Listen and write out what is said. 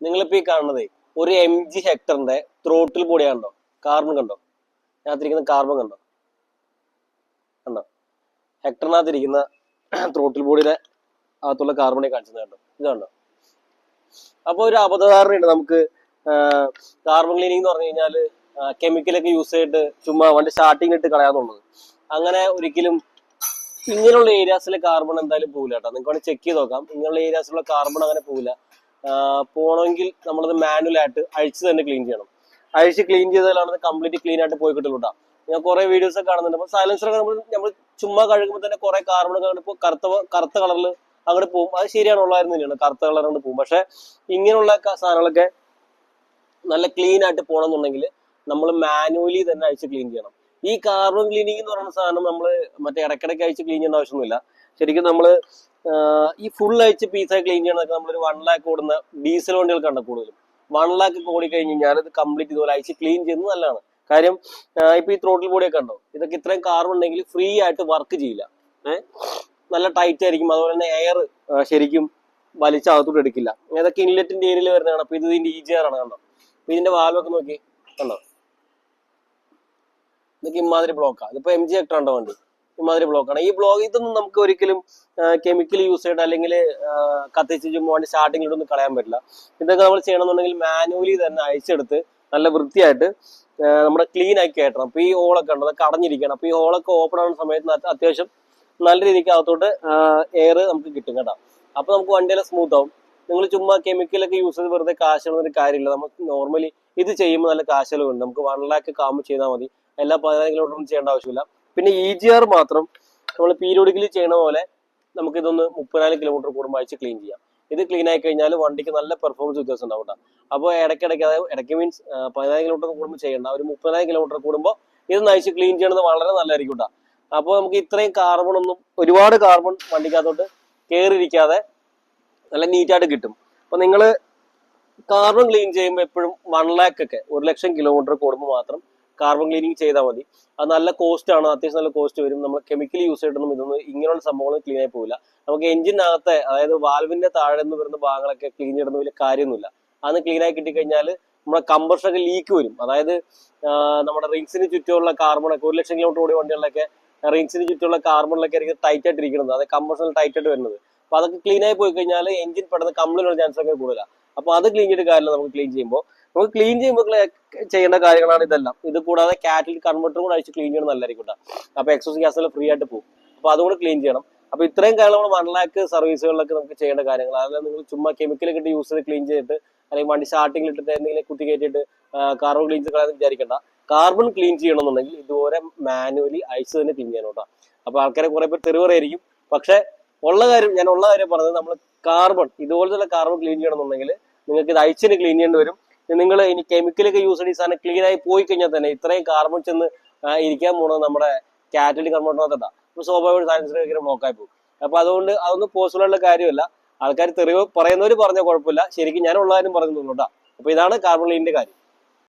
നിങ്ങളിപ്പോ ഈ കാണുന്നത് ഒരു എം ജി ഹെക്ടറിന്റെ ത്രോട്ടിൽ കണ്ടോ? കാർബൺ കണ്ടോ? അതിനകത്തിരിക്കുന്ന കാർബൺ കണ്ടോ? കണ്ടോ? ഹെക്ടറിനകത്തിരിക്കുന്ന ത്രോട്ടിൽ ബോഡിയുടെ അകത്തുള്ള കാർബണെ കാണിച്ചത് കണ്ടോ? ഇത് കണ്ടോ? അപ്പോൾ ഒരു അബദ്ധധാരണയുണ്ട് നമുക്ക്. കാർബൺ ക്ലീനിങ് എന്ന് പറഞ്ഞു കഴിഞ്ഞാൽ കെമിക്കലൊക്കെ യൂസ് ചെയ്തിട്ട് ചുമ്മാ വണ്ടി സ്റ്റാർട്ടിങ് ഇട്ട് കളയാന്നുള്ളത് അങ്ങനെ ഒരിക്കലും ഇങ്ങനെയുള്ള ഏരിയാസിലെ കാർബൺ എന്തായാലും പോകില്ല കേട്ടോ. നിങ്ങൾക്ക് വേണമെങ്കിൽ ചെക്ക് ചെയ്ത് നോക്കാം. ഇങ്ങനെയുള്ള ഏരിയാസിലുള്ള കാർബൺ അങ്ങനെ പോകില്ല പോകണമെങ്കിൽ നമ്മളത് മാനുവൽ ആയിട്ട് അഴിച്ച് തന്നെ ക്ലീൻ ചെയ്യണം. അഴിച്ച് ക്ലീൻ ചെയ്താലാണ് കംപ്ലീറ്റ് ക്ലീൻ ആയിട്ട് പോയി കിട്ടുള്ളൂ ഞാൻ കുറെ വീഡിയോസ് ഒക്കെ കാണുന്നുണ്ട്. അപ്പൊ സൈലൻസറൊക്കെ നമ്മൾ നമ്മൾ ചുമ്മാ കഴുകുമ്പോൾ തന്നെ കുറെ കാർബൺ ഒക്കെ ഇപ്പോൾ കറുത്ത കറുത്ത കളറിൽ അങ്ങോട്ട് പോകും അത് ശരിയാണ് ഉള്ളായിരുന്നു തന്നെയാണ്. കറുത്ത കളർ അങ്ങോട്ട് പോകും പക്ഷെ ഇങ്ങനെയുള്ള സാധനങ്ങളൊക്കെ നല്ല ക്ലീൻ ആയിട്ട് പോകണമെന്നുണ്ടെങ്കിൽ നമ്മൾ മാനുവലി തന്നെ അഴിച്ച് ക്ലീൻ ചെയ്യണം. ഈ കാർബൺ ക്ലീനിങ് എന്ന് പറയുന്ന സാധനം നമ്മൾ മറ്റേ ഇടയ്ക്കിടയ്ക്ക് അഴിച്ച് ക്ലീൻ ചെയ്യേണ്ട ആവശ്യമൊന്നുമില്ല. ശരിക്കും നമ്മൾ ഈ ഫുൾ അഴിച്ച് പീസായി ക്ലീൻ ചെയ്യണതൊക്കെ നമ്മളൊരു വൺ ലാക്ക് ഓടുന്ന ഡീസൽ വണ്ടികൾക്കാണ് കൂടുതലും. വൺ ലാക്ക് ഓടി കഴിഞ്ഞ് കഴിഞ്ഞാൽ ഇത് കംപ്ലീറ്റ് ഇതുപോലെ അയച്ച് ക്ലീൻ ചെയ്യുന്നത് നല്ലതാണ്. കാര്യം ഇപ്പൊ ഈ ത്രോട്ടിൽ ബോഡിയൊക്കെ ഉണ്ടോ? ഇതൊക്കെ ഇത്രയും കാർബൺ ഉണ്ടെങ്കിൽ ഫ്രീ ആയിട്ട് വർക്ക് ചെയ്യില്ല. നല്ല ടൈറ്റ് ആയിരിക്കും. അതുപോലെ തന്നെ എയർ ശരിക്കും വലിച്ച അകത്തോട്ട് എടുക്കില്ല ഇതൊക്കെ ഇൻലെറ്റിന്റെ ഏരിയയിൽ വരുന്നതാണ്? അപ്പൊ ഇത് ഇതിന്റെ ഈ ജി ആണ് കണ്ടോ? അപ്പൊ ഇതിന്റെ വാൽവൊക്കെ നോക്കി. കണ്ടോ? ഇതൊക്കെ ഇമാതിരി ബ്ലോക്കാണ് ഇതിപ്പോ എം ജി ഉണ്ടോ വണ്ടി? ഇമാതിരി ബ്ലോക്കാണ് ഈ ബ്ലോക്ക് ഇതൊന്നും നമുക്ക് ഒരിക്കലും കെമിക്കൽ യൂസ് ചെയ്യേണ്ട അല്ലെങ്കിൽ കത്തിച്ച് ചുമ്മാണ്ട് സ്റ്റാർട്ടിങ്ങിലൊന്നും കളയാൻ പറ്റില്ല. ഇതൊക്കെ നമ്മൾ ചെയ്യണമെന്നുണ്ടെങ്കിൽ മാനുവലി തന്നെ അയച്ചെടുത്ത് നല്ല വൃത്തിയായിട്ട് നമ്മുടെ ക്ലീൻ ആക്കി കയറ്റണം. അപ്പൊ ഈ ഹോളൊക്കെ ഉണ്ട് അതൊക്കെ അടഞ്ഞിരിക്കണം. അപ്പൊ ഈ ഹോളൊക്കെ ഓപ്പൺ ആവുന്ന സമയത്ത് അത്യാവശ്യം നല്ല രീതിക്ക് അകത്തോട്ട് എയർ നമുക്ക് കിട്ടും കേട്ടോ. അപ്പൊ നമുക്ക് വണ്ടിയെല്ലാം സ്മൂത്ത് ആവും. നിങ്ങൾ ചുമ്മാ കെമിക്കലൊക്കെ യൂസ് ചെയ്ത് വെറുതെ കാശ് ഒരു കാര്യമില്ല. നമുക്ക് നോർമലി ഇത് ചെയ്യുമ്പോൾ നല്ല കാശലവുണ്ട് നമുക്ക് വൺ ലാക്ക് കാമ്പ് ചെയ്താൽ മതി. എല്ലാ പതിനായിരം കിലോമീറ്ററും ചെയ്യേണ്ട ആവശ്യമില്ല. പിന്നെ ഇ ജി ആർ മാത്രം നമ്മൾ പീരിയോഡിക്കലി ചെയ്യണ പോലെ നമുക്ക് ഇതൊന്ന് മുപ്പതിനായിരം കിലോമീറ്റർ കൂടുമ്പോൾ അയച്ച് ക്ലീൻ ചെയ്യാം. ഇത് ക്ലീൻ ആയി കഴിഞ്ഞാൽ വണ്ടിക്ക് നല്ല പെർഫോമൻസ് വ്യത്യാസം ഉണ്ടാവും അപ്പോൾ ഇടയ്ക്കിടയ്ക്ക് അതായത് ഇടയ്ക്ക് മീൻസ് പതിനായിരം കിലോമീറ്റർ കൂടുമ്പോൾ ചെയ്യണ്ട. ഒരു മുപ്പതിനായിരം കിലോമീറ്റർ കൂടുമ്പോൾ ഇത് നയിച്ച് ക്ലീൻ ചെയ്യണത് വളരെ നല്ലതായിരിക്കും കേട്ടോ. അപ്പോൾ നമുക്ക് ഇത്രയും കാർബൺ ഒന്നും ഒരുപാട് കാർബൺ വണ്ടിക്കകത്തോട്ട് കയറിയിരിക്കാതെ നല്ല നീറ്റായിട്ട് കിട്ടും. അപ്പോൾ നിങ്ങൾ കാർബൺ ക്ലീൻ ചെയ്യുമ്പോൾ എപ്പോഴും വൺ ലാക്ക് ഒക്കെ ഒരു ലക്ഷം കിലോമീറ്റർ കൂടുമ്പോൾ മാത്രം കാർബൺ ക്ലീനിങ് ചെയ്താൽ മതി. അത് നല്ല കോസ്റ്റ് ആണ്. അത്യാവശ്യം നല്ല കോസ്റ്റ് വരും. നമ്മൾ കെമിക്കൽ യൂസ് ചെയ്തിട്ടൊന്നും ഇതൊന്നും ഇങ്ങനെയുള്ള സംഭവങ്ങൾ ക്ലീൻ ആയി പോകില്ല നമുക്ക് എഞ്ചിനകത്തെ അതായത് വാൽവിന്റെ താഴെ നിന്ന് വരുന്ന ഭാഗങ്ങളൊക്കെ ക്ലീൻ ചെയ്യുന്ന വലിയ കാര്യമൊന്നുമില്ല. അന്ന് ക്ലീൻ ആയി കിട്ടിക്കഴിഞ്ഞാൽ നമ്മുടെ കമ്പർഷൊക്കെ ലീക്ക് വരും. അതായത് നമ്മുടെ റിങ്സിന് ചുറ്റുമുള്ള കാർബൺ ഒക്കെ ഒരു ലക്ഷം കിലോമീറ്റർ ഓടിയ വണ്ടികളിലൊക്കെ റിങ്സിന് ചുറ്റുമുള്ള കാർബണിലൊക്കെ ആയിരിക്കും ടൈറ്റ് ആയിട്ട് ഇരിക്കുന്നത്. അതായത് കമ്പർഷനിൽ ടൈറ്റ് ആയിട്ട് വരുന്നത്. അപ്പൊ അതൊക്കെ ക്ലീൻ ആയി പോയി കഴിഞ്ഞാൽ എഞ്ചിൻ പെട്ടെന്ന് കമ്പിളിനുള്ള ചാൻസ് ഒക്കെ കൂടുതലാണ് അപ്പൊ അത് ക്ലീൻ ചെയ്തിട്ട് കാര്യമില്ല നമുക്ക് ക്ലീൻ ചെയ്യുമ്പോൾ നമുക്ക് ക്ലീൻ ചെയ്യുമ്പോൾ ചെയ്യേണ്ട കാര്യങ്ങളാണ് ഇതെല്ലാം. ഇത് കൂടാതെ കാറ്റിൽ കൺവെർട്ടറും കൂടെ അഴിച്ച് ക്ലീൻ ചെയ്യണം നല്ലതായിരിക്കും കേട്ടോ അപ്പൊ എക്സോസ് ഗ്യാസ് എല്ലാം ഫ്രീ ആയിട്ട് പോകും. അപ്പൊ അതുകൊണ്ട് ക്ലീൻ ചെയ്യണം. അപ്പൊ ഇത്രയും കാര്യങ്ങൾ നമ്മൾ വൺ ലാക്ക് സർവീസുകളിലൊക്കെ നമുക്ക് ചെയ്യേണ്ട കാര്യങ്ങൾ. അതായത് നിങ്ങൾ ചുമ്മാ കെമിക്കൽ ഇട്ട് യൂസ് ചെയ്ത് ക്ലീൻ ചെയ്തിട്ട് അല്ലെങ്കിൽ വണ്ടി സ്റ്റാർട്ടിംഗിൽ ഇട്ടിട്ട് എന്തെങ്കിലും കുത്തി കയറ്റിയിട്ട് കാർബൺ ക്ലീൻ ചെയ്ത് വിചാരിക്കണ്ട. കാർബൺ ക്ലീൻ ചെയ്യണമെന്നുണ്ടെങ്കിൽ ഇതുപോലെ മാനുവലി അയച്ച് തന്നെ ക്ലീൻ ചെയ്യണം കേട്ടോ അപ്പൊ ആൾക്കാരെ കുറെ പേർ തെറിവറായിരിക്കും. പക്ഷെ ഉള്ള കാര്യം ഞാൻ ഉള്ള കാര്യം പറഞ്ഞത് നമ്മൾ കാർബൺ ഇതുപോലത്തെ കാർബൺ ക്ലീൻ ചെയ്യണമെന്നുണ്ടെങ്കിൽ നിങ്ങൾക്ക് ഇത് അയച്ചിന് ക്ലീൻ ചെയ്യേണ്ടി വരും. നിങ്ങൾ ഇനി കെമിക്കലൊക്കെ യൂസ് ചെയ്ത് സാധനം ക്ലീൻ ആയി പോയി കഴിഞ്ഞാൽ തന്നെ ഇത്രയും കാർബൺ ചെന്ന് ഇരിക്കാൻ പോണത് നമ്മുടെ കാറ്റലിക് കൺവേർട്ടറിനകത്താ അപ്പൊ സ്വാഭാവിക സയൻസിന് ബ്ലോക്കായി പോകും. അപ്പൊ അതുകൊണ്ട് അതൊന്നും പോസിബിൾ ഉള്ള കാര്യമല്ല. ആൾക്കാർ തെറിവ് പറയുന്നവർ പറഞ്ഞ കുഴപ്പമില്ല. ശരിക്കും കാര്യം പറഞ്ഞു കേട്ടോ. അപ്പൊ ഇതാണ് കാർബൺ ലീനിന്റെ കാര്യം.